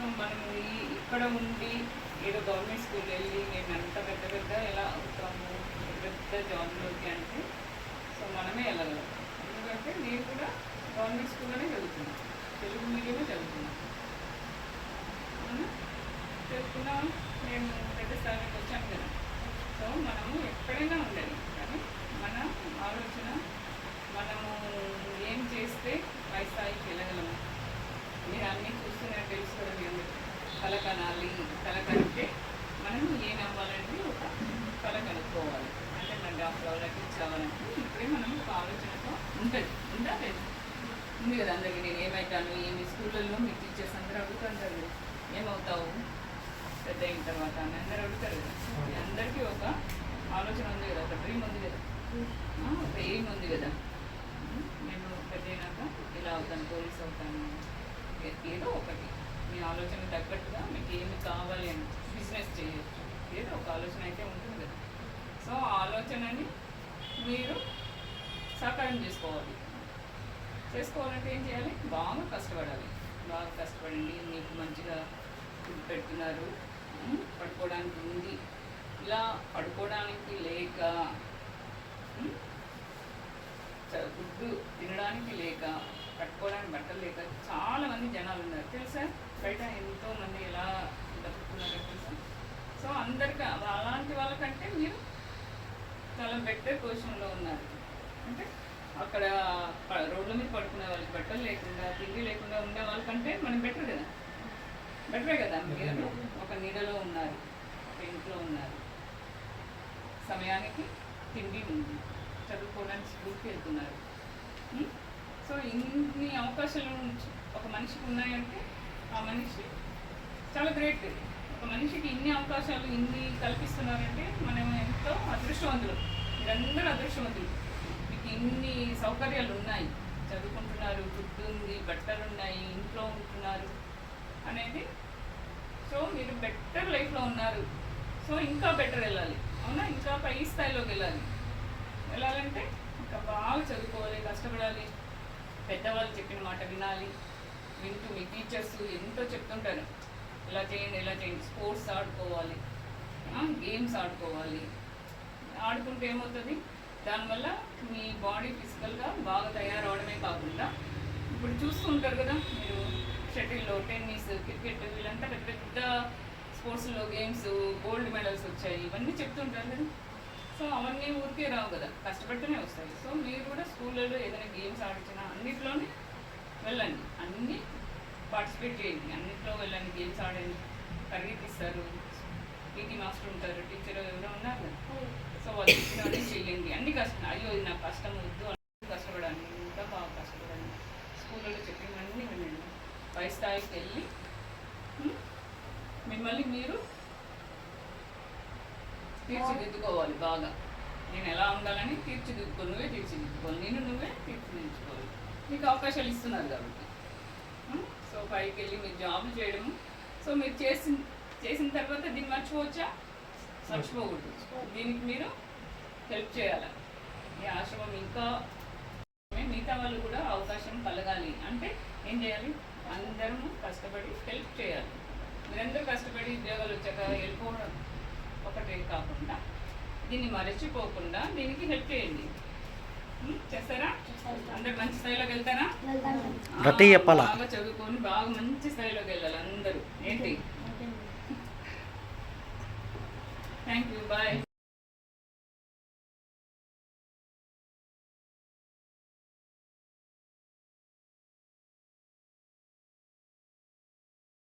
So మనము ఈ ఇక్కడ ఉండి ఏదో గవర్నమెంట్ స్కూల్ వెళ్ళి మేము అంత పెద్ద పెద్ద ఎలా అవుతాము పెద్ద పెద్ద జాబ్లోకి అంటే సో మనమే వెళ్ళగలం. ఎందుకంటే నేను కూడా గవర్నమెంట్ స్కూల్లోనే చదువుతున్నాను తెలుగు మీడియమే చదువుతున్నాను అవునా? మేము పెద్ద స్థాయికి వచ్చాను కదా. సో మనము ఎక్కడైనా ఉండాలి కానీ మన ఆలోచన మనము ఏం చేస్తే పై స్థాయికి వెళ్ళగలము మీరు అన్నీ చూస్తూనే తెలుసు కదా మీ అందరికీ. కలకనాలి కనాలి మనం ఏం అవ్వాలంటే ఒక కల కనుక్కోవాలి. అంటే మన డాక్టర్ వాళ్ళకి ఇచ్చావాలంటే ఇప్పుడే మనం ఒక ఆలోచనతో ఉంటుంది ఉందా లేదు ఉంది కదా అందరికీ నేను ఏమవుతాను ఏమి స్కూళ్ళల్లో మీ టీచర్స్ అందరూ అడుగుతుంటారు. ఏమవుతావు? పెద్ద అయిన తర్వాత అని అందరూ అడుగుతారు కదా. అందరికీ ఒక ఆలోచన ఉంది కదా ఒక డ్రీమ్ ఉంది కదా. ఒక ఎయిమ్ ఉంది కదా. నేను పెద్ద అయినాక ఇలా అవుతాను పోలీస్ అవుతాను ఏదో మీ ఆలోచన తగ్గట్టుగా మీకు ఏమి కావాలి అని బిజినెస్ చేయొచ్చు. ఏదో ఒక ఆలోచన అయితే ఉంటుంది. కదా సో ఆ ఆలోచనని మీరు సాకారం చేసుకోవాలి. చేసుకోవాలంటే ఏం చేయాలి? బాగా కష్టపడాలి. బాగా కష్టపడండి మీకు మంచిగా ఫుడ్ పెడుతున్నారు. పడుకోవడానికి ఉంది. ఇలా పడుకోవడానికి లేక ఉమ్, ఫుడ్ తినడానికి లేక కట్టుకోవడానికి బట్టలు లేక చాలా మంది జనాలు ఉన్నారు. తెలుసా? బయట ఎంతో మంది ఎలా బతుకుతున్నారో తెలుసా? సో అందరికీ అలాంటి వాళ్ళకంటే మీరు చాలా బెటర్ పొజిషన్లో ఉన్నారు. అంటే అక్కడ ప- రోడ్ల మీద పడుకునే వాళ్ళకి బట్టలు లేకుండా తిండి లేకుండా ఉండే వాళ్ళకంటే మనం బెటర్ కదా. బెటరే కదా. మీరు ఒక నీడలో ఉన్నారు ఒక ఇంట్లో ఉన్నారు. సమయానికి తిండి ఉంది. చదువుకోవడానికి స్కూల్కి వెళ్తున్నారు. సో ఇన్ని అవకాశాలు ఒక మనిషికి ఉన్నాయంటే ఆ మనిషి చాలా గ్రేట్. ఒక మనిషికి ఇన్ని అవకాశాలు ఇన్ని కల్పిస్తున్నారంటే మనం ఎంతో అదృష్టవంతులు. మీరందరూ అదృష్టవంతులు. మీకు ఇన్ని సౌకర్యాలు ఉన్నాయి. చదువుకుంటున్నారు ఫుడ్ ఉంది బట్టలు ఉన్నాయి ఇంట్లో ఉంటున్నారు అనేది. సో మీరు బెటర్ లైఫ్లో ఉన్నారు. సో ఇంకా బెటర్ వెళ్ళాలి. అవునా? ఇంకా పై స్థాయిలోకి వెళ్ళాలి. వెళ్ళాలంటే ఇంకా బాగా చదువుకోవాలి కష్టపడాలి. పెద్దవాళ్ళు చెప్పిన మాట వినాలి. వింటూ మీ టీచర్స్ ఎంతో చెప్తుంటారు. ఇలా చేయండి ఇలా చేయండి. స్పోర్ట్స్ ఆడుకోవాలి. గేమ్స్ ఆడుకోవాలి. ఆడుకుంటే ఏమవుతుంది? దానివల్ల మీ బాడీ ఫిజికల్గా బాగా తయారవడమే కాకుండా ఇప్పుడు చూస్తుంటారు కదా మీరు షటిల్లో టెన్నిస్ క్రికెట్ వీళ్ళంతా పెద్ద పెద్ద స్పోర్ట్స్లో గేమ్స్ గోల్డ్ మెడల్స్ వచ్చాయి. ఇవన్నీ చెప్తుంటారు కదా. సో అవన్నీ ఊరికే రావు కదా కష్టపడితేనే వస్తాయి. సో మీరు కూడా స్కూళ్ళలో ఏదైనా గేమ్స్ ఆడించినా అన్నిట్లోనే వెళ్ళండి. అన్నీ పార్టిసిపేట్ చేయండి. అన్నిట్లో వెళ్ళండి. గేమ్స్ ఆడండి. పరిగెత్తిస్తారు. పీటీ మాస్టర్ ఉంటారు టీచర్ ఎవరో ఉన్నారు కదా. సో వాళ్ళు చెప్పినవన్నీ చేయండి అన్ని కష్టం అయ్యో ఇది నాకు కష్టం వద్దు అని కష్టపడాలి. ఇంకా బాగా కష్టపడండి స్కూళ్ళలో చెప్పినవన్నీ వినండి. పై స్థాయికి వెళ్ళి మిమ్మల్ని మీరు తీర్చిదిద్దుకోవాలి బాగా. నేను ఎలా ఉండాలని తీర్చిదిద్దుకో నువ్వే తీర్చిదిద్దుకోవాలి. నేను నువ్వే తీర్చిదిద్దుకోవాలి. మీకు అవకాశాలు ఇస్తున్నారు కాబట్టి. సో పైకి వెళ్ళి మీరు జాబ్ చేయడం సో మీరు చేసిన చేసిన తర్వాత దీన్ని మర్చిపోవచ్చా? మర్చిపోకూడదు. దీనికి మీరు హెల్ప్ చేయాలి? ఈ ఆశ్రమం ఇంకా మిగతా వాళ్ళు కూడా అవకాశం కలగాలి. అంటే ఏం చేయాలి? అందరము కష్టపడి హెల్ప్ చేయాలి. మీరందరూ కష్టపడి ఉద్యోగాలు వచ్చాక వెళ్ళిపోవడం ఒకటే కాకుండా. దీన్ని మరచిపోకుండా దీనికి హెల్ప్ చేయండి. చేస్తారా? అందరు మంచి స్థాయిలోకి వెళ్తారా? బాగా చదువుకొని బాగా మంచి స్థాయిలోకి వెళ్ళాలి అందరూ. ఏంటి? Thank you bye